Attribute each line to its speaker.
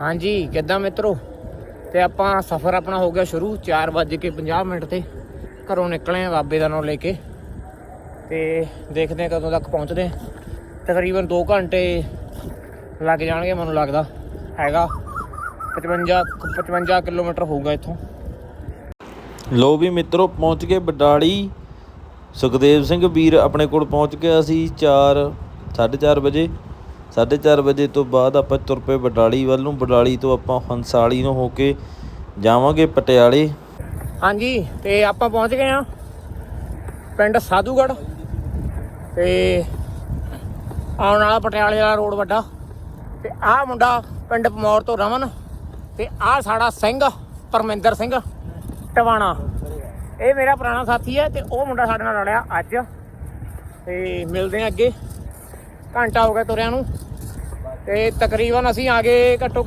Speaker 1: ਹਾਂਜੀ, ਕਿੱਦਾਂ ਮਿੱਤਰੋ? ਤੇ ਆਪਾਂ ਸਫ਼ਰ ਆਪਣਾ ਹੋ ਗਿਆ ਸ਼ੁਰੂ 4:50 ਮਿੰਟ ਤੇ। ਘਰੋਂ ਨਿਕਲੇ ਆ ਬਾਬੇ ਦਾ ਨਾਮ ਲੈ ਕੇ। ਤੇ ਦੇਖਦੇ ਆ ਕਦੋਂ ਤੱਕ ਪਹੁੰਚਦੇ ਤਕਰੀਬਨ 2 ਘੰਟੇ ਲੱਗ ਜਾਣਗੇ ਮੈਨੂੰ ਲੱਗਦਾ। ਹੈਗਾ। 55 55 ਕਿਲੋਮੀਟਰ ਹੋਊਗਾ ਇੱਥੋਂ।
Speaker 2: ਲੋ ਵੀ ਮਿੱਤਰੋ, ਪਹੁੰਚ ਗਏ ਬਡਾਲੀ। ਸੁਖਦੇਵ ਸਿੰਘ ਵੀਰ ਆਪਣੇ ਕੋਲ ਪਹੁੰਚ ਗਿਆ ਸੀ 4 4:30 ਵਜੇ। 4:30 ਵਜੇ ਤੋਂ ਬਾਅਦ ਆਪਾਂ ਤੁਰ ਪਏ ਬਡਾਲੀ ਵੱਲ ਨੂੰ। ਬਡਾਲੀ ਤੋਂ ਆਪਾਂ ਹੰਸਾਲੀ ਨੂੰ ਹੋ ਕੇ ਜਾਵਾਂਗੇ ਪਟਿਆਲੇ।
Speaker 1: ਹਾਂਜੀ, ਤੇ ਆਪਾਂ ਪਹੁੰਚ ਗਏ ਆ ਪਿੰਡ ਸਾਧੂਗੜ ਤੇ ਆਉਣ ਵਾਲਾ ਪਟਿਆਲੇ ਵਾਲਾ ਰੋਡ ਵੱਡਾ। ਤੇ ਆਹ ਮੁੰਡਾ ਪਿੰਡ ਪਮੌਰ ਤੋਂ ਰਮਨ ਤੇ ਆਹ ਸਾਡਾ ਸਿੰਘ ਪਰਮਿੰਦਰ ਸਿੰਘ ਟਵਾਣਾ। ਇਹ ਮੇਰਾ ਪੁਰਾਣਾ ਸਾਥੀ ਹੈ ਤੇ ਉਹ ਮੁੰਡਾ ਸਾਡੇ ਨਾਲ ਰਲਿਆ ਅੱਜ। ਤੇ ਮਿਲਦੇ ਆ ਅੱਗੇ। ਘੰਟਾ ਹੋ ਗਿਆ ਤੁਰਿਆਂ ਨੂੰ। ਤੇ ਤਕਰੀਬਨ ਅਸੀਂ ਆ ਗਏ ਘੱਟੋ ਘੱਟ